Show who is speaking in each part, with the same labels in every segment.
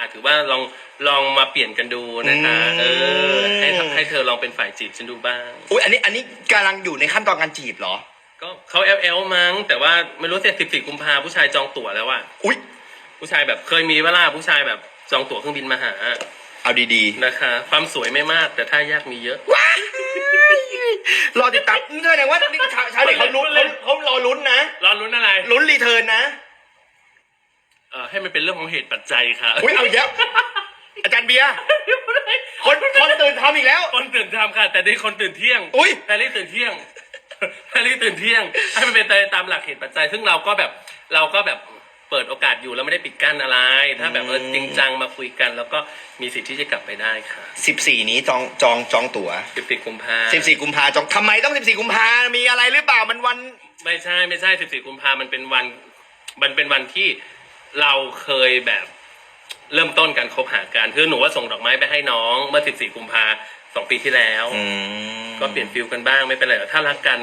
Speaker 1: อ่าถือว่าลองลองมาเปลี่ยนกันดูนะคะ
Speaker 2: อืม
Speaker 1: เออให้ให้เธอลองเป็นฝ่ายจีบฉันดูบ้าง
Speaker 2: อุ้ยอันนี้อันนี้กำลังอยู่ในขั้นตอนการจีบเหรอ
Speaker 1: ก็เขาเอลเอลมั้ง แต่ว่าไม่รู้เสร็จสิบสี่กุมภาผู้ชายจองตั๋วแล้วว่า
Speaker 2: อุ้ย
Speaker 1: ผู้ชายแบบเคยมีเวลาผู้ชายแบบจองตั๋วเครื่องบินมาหา
Speaker 2: เอาดี
Speaker 1: นะคะ ความสวยไม่มากแต่ท่ายากมีเยอะ
Speaker 2: ๆว้ายรอติดตามแสดงว่านี่ชาวชาวเน็ตเขาลุ้นเขาเขารอลุ้นนะ
Speaker 1: รอลุ้นอะไร
Speaker 2: ลุ้นรีเทิร์นนะ
Speaker 1: เออให้มันเป็นเรื่องของเหตุปัจจัยค่ะ
Speaker 2: อุ้ยเอาอีกแล้วอาจารย์เบียร์คนคนตื่นทำอีกแล้ว
Speaker 1: คนตื่นทำค่ะ แต่ได้คนตื่นเที่ยง
Speaker 2: อุ๊ย
Speaker 1: แต่รีตื่นเที่ยงแต่รีตื่นเที่ยง ให้มันเป็นไปตามหลักเหตุปัจจัย ซึ่งเราก็แบบเราก็แบบเปิดโอกาสอยู่เราไม่ได้ปิดกั้นอะไร ถ้าแบบเออจริงจังมาคุยกัน แล้วก็มีสิทธิ์ที่จะกลับไปได้ค่ะ
Speaker 2: สิบสี่นี้จองจองจองตั๋ว
Speaker 1: สิบสี่กุมภา
Speaker 2: สิบสี่กุมภาจองทำไมต้องสิบสี่กุมภามีอะไรหรือเปล่ามันวัน
Speaker 1: ไม่ใช่ไม่ใช่สิบสี่กุมภามันเป็นวัน มันเป็นวันที่ เราเคยแบบเริ่มต้นการคบหากันคือหนูว่าส่งดอกไม้ไปให้น้องเมื่อสิบสี่กุมภาสองปีที่แล้ว
Speaker 2: อืม
Speaker 1: ก็เปลี่ยนฟิลกันบ้างไม่เป็นไรหรอกถ้ารักกัน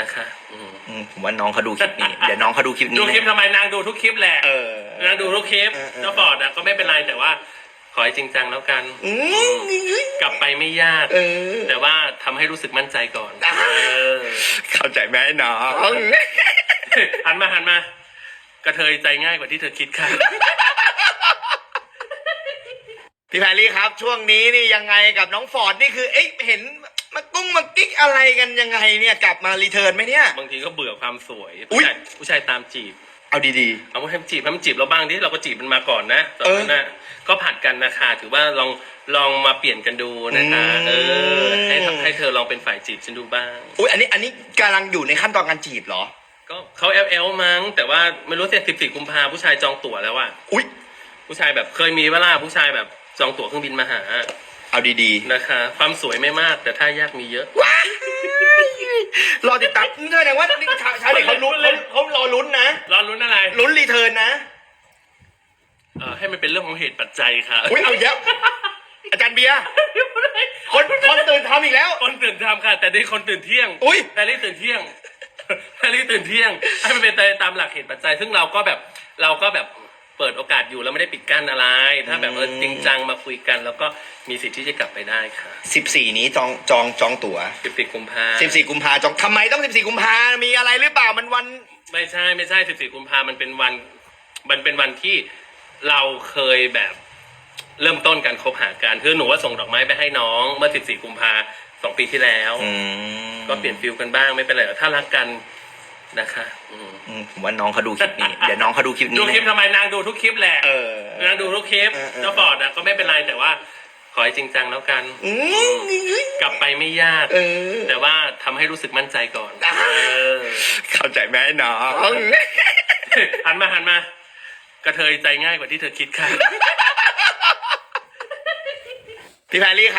Speaker 1: นะคะอืม
Speaker 2: อืมผมว่าน้องเขาดูคลิปนี้ เดี๋ยวน้องเขาดูคลิปนี้
Speaker 1: ดูคลิปทำไมนางดูทุกคลิปแหละ
Speaker 2: เออ
Speaker 1: นางดูทุกคลิป
Speaker 2: เออเออ
Speaker 1: เจ้าฟอร์ดอะก็ไม่เป็นไรแต่ว่า ขอให้จริงจังแล้วกัน
Speaker 2: อืม
Speaker 1: กลับไปไม่ยาก
Speaker 2: เออ
Speaker 1: แต่ว่าทำให้รู้สึกมั่นใจก่อน
Speaker 2: อ่า
Speaker 1: เออ
Speaker 2: เข้าใจไหมน้อง
Speaker 1: หันมาหันมา กระเทยใจง่ายกว่าที่เธอคิดค่ะ
Speaker 2: พี่แพรรี่ครับช่วงนี้นี่ยังไงกับน้องฟอร์ดนี่คือเอ๊ะเห็นมากุ้งมากิ๊กอะไรกันยังไงเนี่ยกลับมารีเทิร์นไหมเนี่ย
Speaker 1: บางทีก็เบื่อความสวย
Speaker 2: อุ๊
Speaker 1: ผู้
Speaker 2: ย
Speaker 1: ชายผู้ชายตามจีบ
Speaker 2: เอาดี
Speaker 1: เอาให้มันจีบให้มันจีบเราบ้างดิเราก็จีบมันมาก่อนนะตอนนั้น
Speaker 2: เออ
Speaker 1: นะก็ผัดกันนะคะถือว่าลองลองมาเปลี่ยนกันดูนะคะ
Speaker 2: อืม
Speaker 1: เออให้ให้เธอลองเป็นฝ่ายจีบฉันดูบ้าง
Speaker 2: ๆอุ้ยอันนี้อันนี้กำลังอยู่ในขั้นตอนการจีบเหรอ
Speaker 1: ก็เขาเอลเอลมั้ง แต่ว่าไม่รู้เสร็จสิบสี่กุมภาผู้ชายจองตั๋วแล้วว่า
Speaker 2: อุ้ย
Speaker 1: ผู้ชายแบบเคยมีเวลาผู้ชายแบบจองตั๋วเครื่องบินมาหา
Speaker 2: เอาดี
Speaker 1: นะคะ ความสวยไม่มากแต่ท่ายากมีเยอะ
Speaker 2: ๆว้ายรอติดตามแสดงว่านี่ชาวชาวเน็ตเขาลุ้นเขาเขารอลุ้นนะ
Speaker 1: รอลุ้นอะไร
Speaker 2: ลุ้นรีเทิร์นนะ
Speaker 1: เออให้มันเป็นเรื่องของเหตุปัจจัยค่ะ
Speaker 2: อุ้ยเอาอีกแล้วอาจารย์เบียร์ คนคนตื่นทำอีกแล้ว
Speaker 1: คนตื่นทำค่ะ แต่ได้คนตื่นเที่ยง
Speaker 2: อุ๊ย
Speaker 1: แต่รีตื่นเที่ยง แต่รีตื่นเที่ยง ให้มันเป็นไปตามหลักเหตุปัจจัย ซึ่งเราก็แบบเราก็แบบเปิดโอกาสอยู่เราไม่ได้ปิดกั้นอะไร ถ้าแบบเออจริงจังมาคุยกัน แล้วก็มีสิทธิ์ที่จะกลับไปได้ค่ะ
Speaker 2: สิบสี่นี้จองจองจองตั๋ว
Speaker 1: สิบสี่กุมภา
Speaker 2: สิบสี่กุมภาจองทำไมต้องสิบสี่กุมภามีอะไรหรือเปล่ามันวัน
Speaker 1: ไม่ใช่ไม่ใช่สิบสี่กุมภามันเป็นวัน มันเป็นวันที่เราเคยแบบเริ่มต้นการคบหากันคือหนูว่าส่งดอกไม้ไปให้น้องเมื่อสิบสี่กุมภาสองปีที่แล้ว
Speaker 2: อืม
Speaker 1: ก็เปลี่ยนฟิลกันบ้างไม่เป็นไรหรอกถ้ารักกันนะคะอืม
Speaker 2: อืมผมว่าน้องเขาดูคลิปนี้ เดี๋ยวน้องเขาดูคลิปนี้
Speaker 1: ดูคลิปทำไมนางดูทุกคลิปแหละ
Speaker 2: เออ
Speaker 1: นางดูทุกคลิป
Speaker 2: เออเออ
Speaker 1: เจ้าฟอร์ดอะก็ไม่เป็นไรแต่ว่า ขอให้จริงจังแล้วกัน
Speaker 2: อืม
Speaker 1: กลับไปไม่ยาก
Speaker 2: เออ
Speaker 1: แต่ว่าทำให้รู้สึกมั่นใจก่อน
Speaker 2: อ่า
Speaker 1: เออ
Speaker 2: เข้าใจไหมน้อง
Speaker 1: หันมาหันมา กระเทยใจง่ายกว่าที่เธอคิดค่ะ
Speaker 2: พี่แพรรี่ครับ